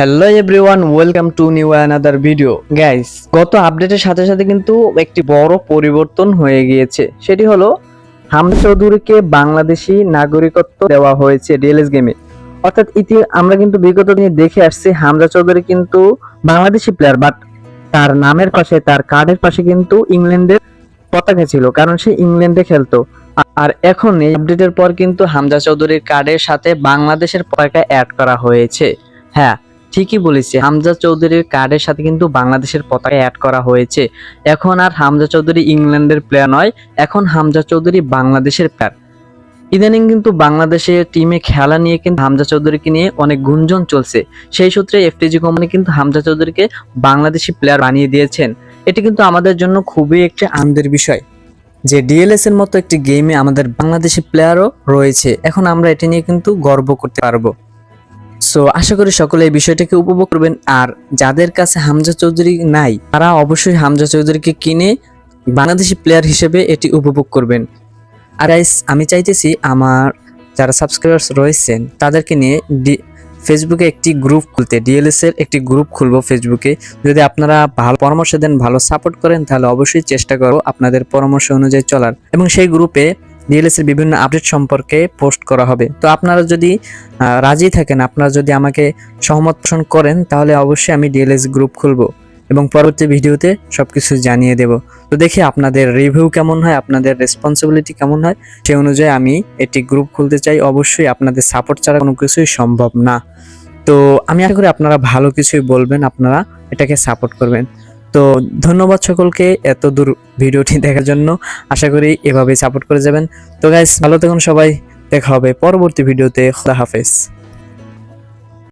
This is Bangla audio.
Hello everyone welcome to new another video guys গত আপডেটের সাথে সাথে কিন্তু একটি বড় পরিবর্তন হয়ে গিয়েছে। সেটি হলো হামদা চৌধুরীকে বাংলাদেশি নাগরিকত্ব দেওয়া হয়েছে ডিএলএস গেমে অর্থাৎ ইতি, আমরা কিন্তু বিগত দিনে দেখে আসছি হামজা চৌধুরী কিন্তু বাংলাদেশি প্লেয়ার বাট তার নামের পাশে, তার কার্ডের পাশে কিন্তু ইংল্যান্ডের পতাকা ছিল, কারণ সে ইংল্যান্ডে খেলতো। আর এখন এই আপডেটের পর কিন্তু হামজা চৌধুরীর কার্ডের সাথে বাংলাদেশের পতাকা অ্যাড করা হয়েছে। হ্যাঁ ঠিকই বলেছি। হামজা চৌধুরীর কার্ডের সাথে কিন্তু বাংলাদেশের পতাকা অ্যাড করা হয়েছে। এখন আর হামজা চৌধুরী ইংল্যান্ডের প্লেয়ার নয়, এখন হামজা চৌধুরী বাংলাদেশের প্লেয়ার ইদানিং কিন্তু বাংলাদেশের টিমে খেলা নিয়ে কিন্তু হামজা চৌধুরীকে নিয়ে অনেক গুঞ্জন চলছে। সেই সূত্রে এফটিজি কোম্পানি কিন্তু হামজা চৌধুরীকে বাংলাদেশি প্লেয়ার বানিয়ে দিয়েছেন। এটি কিন্তু আমাদের জন্য খুবই একটি আনন্দের বিষয় যে ডিএলএস এর মতো একটি গেমে আমাদের বাংলাদেশি প্লেয়ারও রয়েছে। এখন আমরা এটি নিয়ে কিন্তু গর্ব করতে পারব। সো আশা করি সকলে এই বিষয়টাকে উপভোগ করবেন। আর যাদের কাছে হামজা চৌধুরী নাই, তারা অবশ্যই হামজা চৌধুরীকে কিনে বাংলাদেশি প্লেয়ার হিসেবে এটি উপভোগ করবেন। আর আমি চাইতেছি আমার যারা সাবস্ক্রাইবার্স রয়েছেন, তাদেরকে নিয়ে ফেসবুকে একটি গ্রুপ খুলতে ডিএলএস এর একটি গ্রুপ খুলবো ফেসবুকে যদি আপনারা ভালো পরামর্শ দেন, ভালো সাপোর্ট করেন, তাহলে অবশ্যই চেষ্টা করো আপনাদের পরামর্শ অনুযায়ী চলার। এবং সেই গ্রুপে ডিএলএস এর বিভিন্ন আপডেট সম্পর্কে পোস্ট করা হবে। তো আপনারা যদি রাজি থাকেন, আপনারা যদি আমাকে সহমত পোষণ করেন, তাহলে অবশ্যই আমি ডিএলএস গ্রুপ খুলবো এবং পরবর্তী ভিডিওতে সবকিছু জানিয়ে দেব। তো দেখি আপনাদের রিভিউ কেমন হয়, আপনাদের রেসপন্সিবিলিটি কেমন হয়, সেই অনুযায়ী আমি এটি গ্রুপ খুলতে চাই। অবশ্যই আপনাদের সাপোর্ট ছাড়া কোনো কিছুই সম্ভব না। তো আমি আশা করি আপনারা ভালো কিছুই বলবেন, আপনারা এটাকে সাপোর্ট করবেন। তো ধন্যবাদ সকলকে এত দূর ভিডিওটি দেখার জন্য। আশা করি এভাবে সাপোর্ট করে যাবেন। তো গাইস ভালো থাকুন সবাই। দেখা হবে পরবর্তী ভিডিওতে। খোদা হাফেজ।